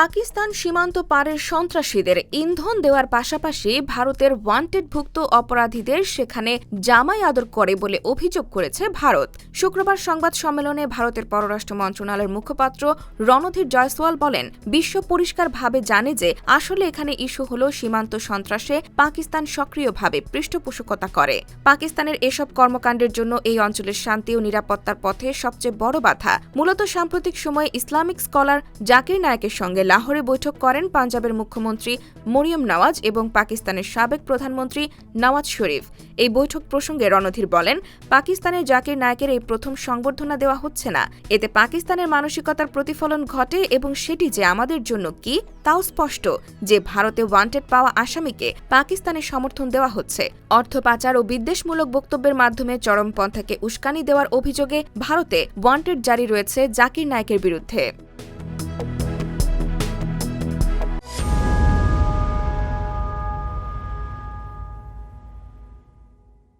পাকিস্তান সীমান্ত পারের সন্ত্রাসীদের ইন্ধন দেওয়ার পাশাপাশি ভারতের ওয়ান্টেডভুক্ত অপরাধীদের সেখানে জামাই আদর করে বলে অভিযোগ করেছে ভারত। শুক্রবার সংবাদ সম্মেলনে ভারতের পররাষ্ট্র মন্ত্রণালয়ের মুখপাত্র রণধীর জয়সওয়াল বলেন, বিশ্ব পরিষ্কারভাবে জানে যে আসলে এখানে ইস্যু হল সীমান্ত সন্ত্রাসে পাকিস্তান সক্রিয়ভাবে পৃষ্ঠপোষকতা করে। পাকিস্তানের এসব কর্মকাণ্ডের জন্য এই অঞ্চলের শান্তি ও নিরাপত্তার পথে সবচেয়ে বড় বাধা। মূলত সাম্প্রতিক সময়ে ইসলামিক স্কলার জাকির নায়কের সঙ্গে লাহোরে বৈঠক করেন পাঞ্জাবের মুখ্যমন্ত্রী মরিয়ম নওয়াজ এবং পাকিস্তানের সাবেক প্রধানমন্ত্রী নওয়াজ শরীফ। এই বৈঠক প্রসঙ্গে রণধীর বলেন, পাকিস্তানের জাকির নায়কের এই প্রথম সংবর্ধনা দেওয়া হচ্ছে না। এতে পাকিস্তানের মানসিকতার প্রতিফলন ঘটে এবং সেটি যে আমাদের জন্য কি, তাও স্পষ্ট। যে ভারতে ওয়ান্টেড পাওয়া আসামিকে পাকিস্তানের সমর্থন দেওয়া হচ্ছে। অর্থ পাচার ও বিদ্বেষমূলক বক্তব্যের মাধ্যমে চরমপন্থাকে উস্কানি দেওয়ার অভিযোগে ভারতে ওয়ান্টেড জারি রয়েছে জাকির নায়কের বিরুদ্ধে।